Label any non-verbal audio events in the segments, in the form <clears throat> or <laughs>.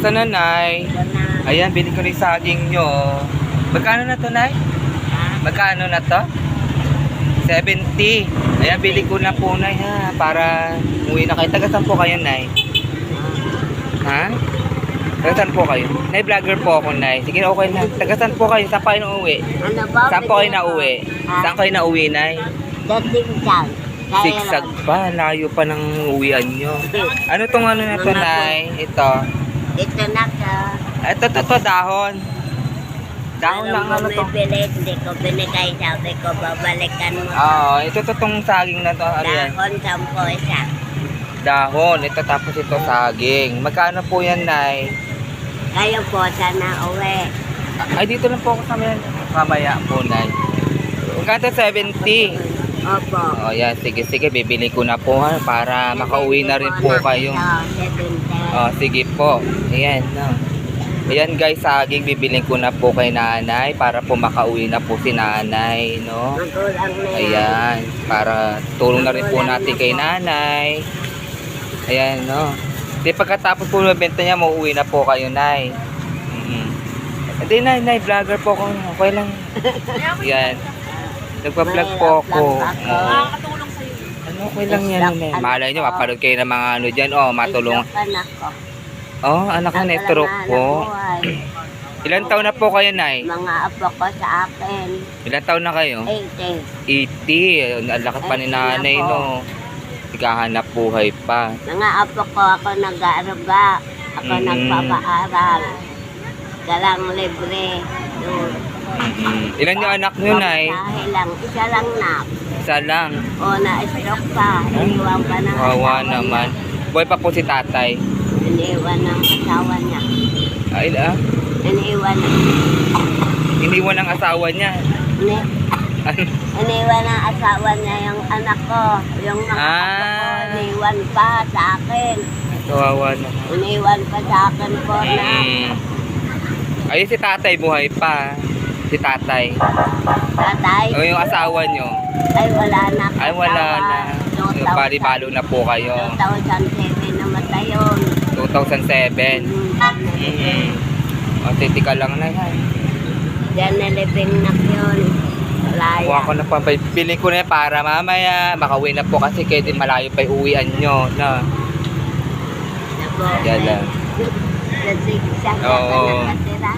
Asa na, Nay? Ayan, bili ko rin saging nyo. Magkano na to, Nay? Magkano na to? 70. Ayan, bili ko na po, Nay, ha? Para uwi na kayo. Taga saan po kayo, Nay? Ha? Taga saan po kayo? Nay, vlogger po ako, Nay. Sige, okay na. Taga saan po kayo? Saan po kayo nauwi? Ano ba? Saan po kayo nauwi? Saan kayo nauwi, Nay? Dating dyan. Lang. pa. Layo pa ng uwian nyo. Ano tong ano na to, Nay? Ito. Ito na ka. Ito, to, to, dahon. Dahon lang ano to. bumibili, hindi ko binigay. Sabi ko, babalikan mo. Oo, ito to tong saging na to. Ano yan? Dahon, sampo isa. Dahon. Ito tapos ito saging. Magkano po yan, Nay? Kayo po, sana uwi. Ay, dito lang po ako sa mamaya. Mamaya po, Nay. Magkano to? 70. Opo. Oh, yan. Sige, sige. Bibili ko na po ha, para makauwi na rin po kayo. Oh, sige po. Ayan, no. Ayan guys, saging bibiling ko na po kay nanay para po makauwi na po si nanay, no? Ayan, para tulong na rin po natin kay nanay. Ayan, no? Di pagkatapos po ng benta niya, mauwi na po kayo, nay. Mm Hindi, nay, nay, vlogger po ako. Okay lang. <laughs> Ayan. Nagpa-vlog po ako. Oo. Ano, okay lang yan, nay. Malay nyo, mapanood kayo ng mga ano dyan. Oh, matulong. Anak ko. Oh, anak alam na po. <clears throat> Ilan taon na po kayo, nay? Mga apo ko sa akin. Ilan taon na kayo? 80. 80. Ang laki pa ni Ay, nanay, no? Naghahanap buhay pa. Mga apo ko ako nag-aaruga. Ako Mm. nagpapaaral. Galang libre. Ilan yung anak nyo, nay? Pamasahe lang. Isa lang na. Isa lang. O na-stroke pa. Iniwan pa ng Kawawa asawa naman. niya. Buhay pa po si tatay. Iniwan ng asawa niya. Ay, ah. Iniwan ng... Iniwan ng asawa niya. Ini, iniwan ng asawa niya yung anak ko. Yung mga apo ko. Ah. Iniwan pa sa akin. Kawawa naman. Iniwan pa sa akin po na Mm. Ayun si tatay, buhay pa. Si tatay. tatay. O yung asawa nyo. Ay, wala na. Ay, wala na. Yung bali-balo na po kayo. 2007 namatay yun. 2007. Mm-hmm. O, titika lang na yan. Diyan nalibing na yun. Wala Kuha ko na pa. Pili ko na yan para mamaya makauwi na po kasi kayo din malayo pa uwian nyo. No? Yan lang. Nasigsa ka Oo. na.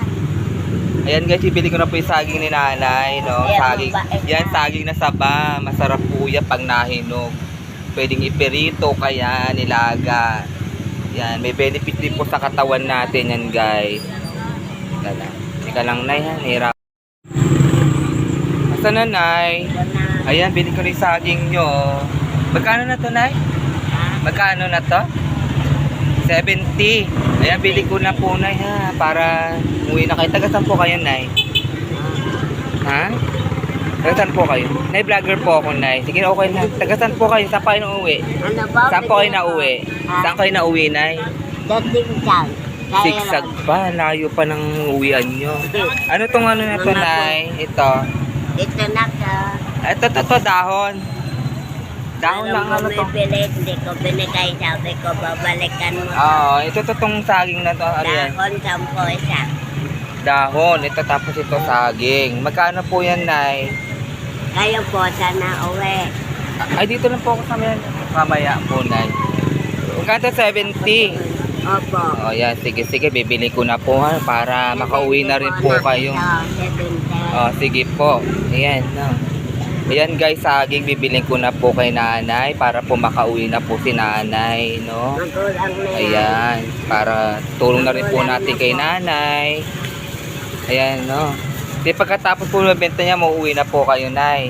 Ayan guys, ibili ko na po yung saging ni nanay. No? Ayan, Saging. Yan, na. saging na saba. Masarap po yan pag nahinog. Pwedeng iperito kaya nilaga. Yan, may benefit din po sa katawan natin yan guys. Yan lang. Teka lang nay ha, hirap. Asa na nay? Na. Ayan, bili ko rin saging nyo. Magkano na to, Nay? Magkano na to? 70. Ayan, bili ko na po, Nay, ha? Para umuwi na kayo. Taga saan po kayo, Nay? Ha? Taga saan po kayo? Nay, vlogger po ako, Nay. Sige, okay na. Taga saan po kayo? Saan po kayo nauwi? Ano ba? Saan po kayo nauwi? Saan kayo nauwi, Nay? Dating. Kaya Sigsag pa. Layo pa ng uwian nyo. Ano tong ano na to, Nay? Ito. Ito na ka. Ito, to, to, dahon. Dahon lang, ano to? bumibili, hindi ko binigay. Sabi ko, babalikan mo. Oo, ito to tong saging na to. Ano yan? Dahon, sampo isa. Dahon. Ito tapos ito saging. Magkano po yan, Nay? Kayo po, sana uwi. Ay, dito lang po ako sa mamaya. Mamaya po, Nay. Magkano to? 70. Opo. Oh, yan. Sige, sige. Bibili ko na po ha, para makauwi na rin po kayo. Oh, sige po. Ayan, no. Ayan guys, saging bibiling ko na po kay nanay para po makauwi na po si nanay, no? Ayan, para tulong na rin po natin kay nanay. Ayan, no. Di pagkatapos po ng benta niya, mauwi na po kayo, nay.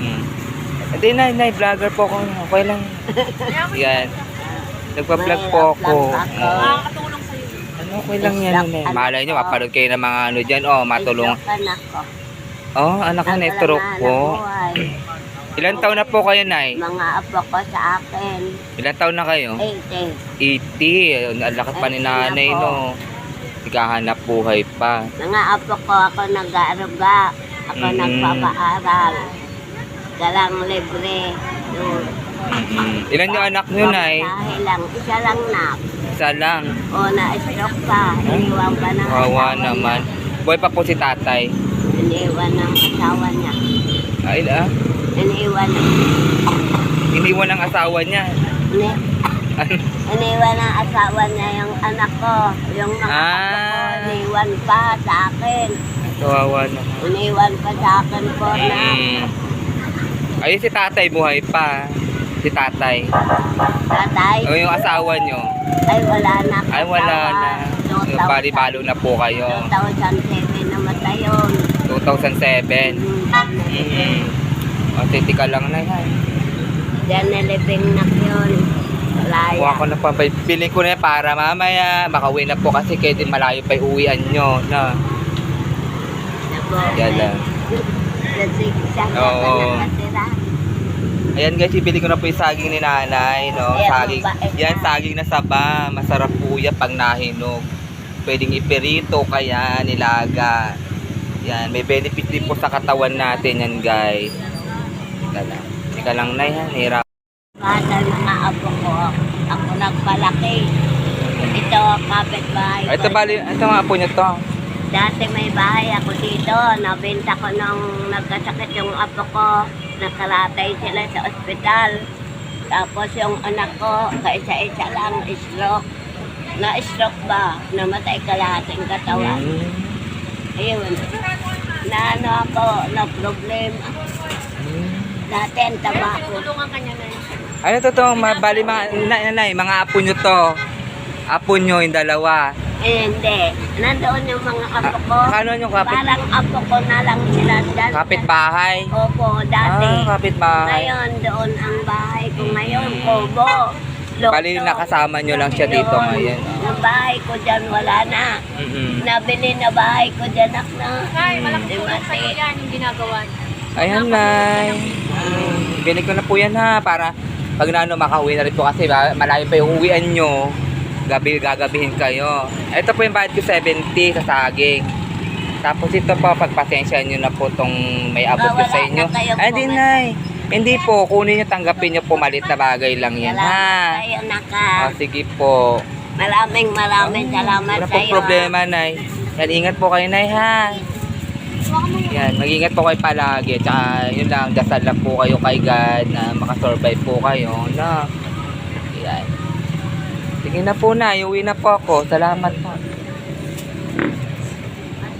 Mm Hindi, nay, nay, vlogger po ako. Okay lang. Ayan. Nagpa-vlog po ako. Oo. Ano, okay lang yan, nay. Malay nyo, mapanood kayo ng mga ano dyan. Oh, matulong. Anak ko. Oh, anak ka na stroke po. <clears throat> Ilan taon na po kayo, nay? Mga apo ko sa akin. Ilan taon na kayo? 80. 80. Ang laki pa ni nanay, no? Naghahanap buhay pa. Mga apo ko ako nag-aaruga. Ako Mm. nagpapaaral. Galang libre. Doon. Mm-mm. Ilan yung anak nyo, nay? Lang. Isa lang na. Isa lang. O, na-stroke pa. Iniwan pa Kawawa asawa naman. Buhay pa po si tatay. Iniwan ng asawa niya. Ay, ah. Iniwan. Iniwan ang asawa niya. Ini, iniwan ng asawa niya yung anak ko. Yung mga Ah. ko, iniwan pa sa akin. Kawawa naman. Iniwan pa sa akin po na Mm. Ayun si tatay buhay pa. Si tatay. tatay. O yung asawa nyo. Ay, wala na. Ay wala na. Yung bali-balo na po kayo. 2007 namatay yun. 2007. Mm-hmm. O, titika lang na yan. Diyan nilibing na yun. Malaya. Kuha ko na pa. Piling ko na yan para mamaya makauwi na po kasi kayo din malayo pa uwian nyo. Na. Yan lang. Oo. na nakatira. Ayan guys, ibili ko na po yung saging ni nanay, no? Saging. Yan, na. saging na saba. Masarap po yan pag nahinog. Pwedeng iperito, kaya nilaga. Yan, may benefit din po sa katawan natin yan guys. Lang. Teka lang na yan, hirap. Kada mga apo ko, ako nagpalaki. Ito, kapitbahay Ay, ito bali, ito mga po nyo to. Dati may bahay ako dito. Nabenta ko nung nagkasakit yung apo ko. Nakalatay sila sa ospital. Tapos yung anak ko, kaisa-isa lang, stroke. Na-stroke ba? Namatay kalahating katawan. Mm. Ayun. Na ano ako, na problema. Mm. Dati ang tabako. Ano to to, ma- bali mga, na, nanay, mga apo nyo to. Apo nyo yung dalawa. Eh, hindi. Nandoon yung mga apo ko. Ah, Kano yung kapit, Parang apo ko na lang sila dyan. kapitbahay? Opo, dati. Ah, kapitbahay. Ngayon, doon ang bahay ko ngayon, Kobo. Bali nakasama nyo lang siya dito ngayon. Yung bahay ko dyan, wala na. Mm-mm. Nabili na bahay ko dyan, ak na. Ay, malaking tulong mati. sa'yo yan yung ginagawa niyo. Ayan na. Bili ko na po yan ha para pag nano makauwi na rin po kasi ba, malayo pa yung uwian nyo. Gabi gagabihin kayo. Ito po yung bayad ko 70 sa saging. Tapos ito po pagpasensya nyo na po tong may abot ko Ah, sa wala inyo. na Ay di pumalit. nay. Hindi po, kunin nyo, tanggapin nyo po, malit na bagay lang yan, Salamat ha? sa'yo, naka. Ah, sige po. Maraming maraming salamat Wala sa'yo. pong problema, Nay. Yan, ingat po kayo, Nay, ha? Yan, mag-ingat po kayo palagi. Tsaka, yun lang, dasal lang po kayo kay God na makasurvive po kayo, na. Yan. Sige na po, Nay. Uwi na po ako. Salamat po.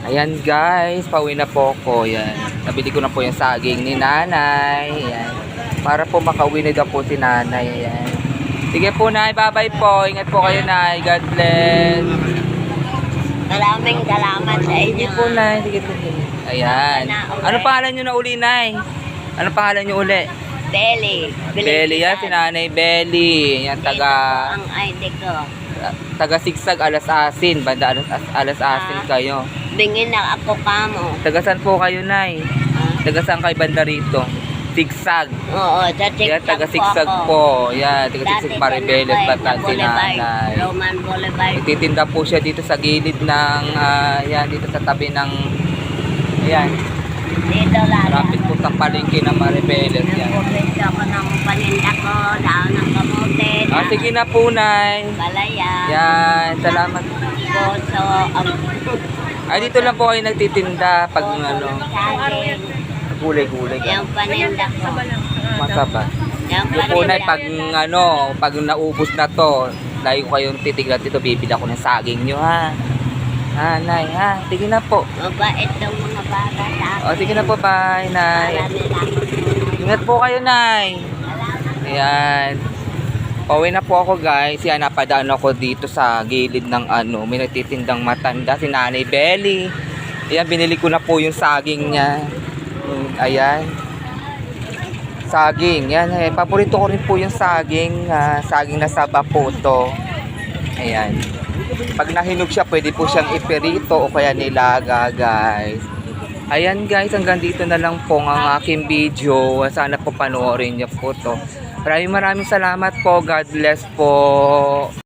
Ayan, guys. Pauwi na po ako. Yan. Nabili ko na po yung saging ni Nanay. Yan. Para po makauwi na daw po si Nanay. Yan. Sige po, Nay. Bye-bye po. Ingat po kayo, Nay. God bless. Maraming salamat sa inyo. Sige po, Nay. Sige po. Ayan. Ano pangalan nyo na uli, Nay? Ano pangalan nyo uli? Belly. Belly yan, si Nanay Belly. Yan, taga, Ang ID ko. taga sigsag alas asin. Banda alas, alas asin kayo. Bingin na ako kamo. Taga saan po kayo, Nay? Taga saan kayo banda rito? Sigsag. Oo, sa TikTok Yan, taga sigsag po. Yan, taga sigsag Maribeles, Batan, si. Nanay. Roman Boulevard. Nagtitinda po siya dito sa gilid ng, ah, yan, dito sa tabi ng, ayan, Dito lala. rapid po sa palengke ng Maribeles. Yan. Nagpupwento ako ng paninda ko, dahon ng kamote, Ah, sige na po, Nay. balaya, Yan, salamat. boso, ang <laughs> Ay, dito lang po kayo nagtitinda pag ano, gulay-gulay. yung paninda ko. Masaba. Yung Yung po, Nay, paninda. pag ano, pag naubos na to, layo ko kayong titignan dito, bibili ako ng saging nyo, ha? Ha, Nay, ha? Sige na po. Mabait tong mga bata sa akin. O, sige na po, bye, Nay. Ingat po kayo, Nay. Ayan. Pauwi na po ako guys. Yan, napadaan ako dito sa gilid ng ano. May nagtitindang matanda. Si Nanay Belly. Ayan, binili ko na po yung saging niya. Ayan. Saging. Yan, eh, paborito ko rin po yung saging. ah, saging na saba po to. Ayan. Pag nahinog siya, pwede po siyang iperito o kaya nilaga guys. Ayan guys, hanggang dito na lang po ang aking video. Sana po panoorin niyo po to. Maraming maraming salamat po. God bless po.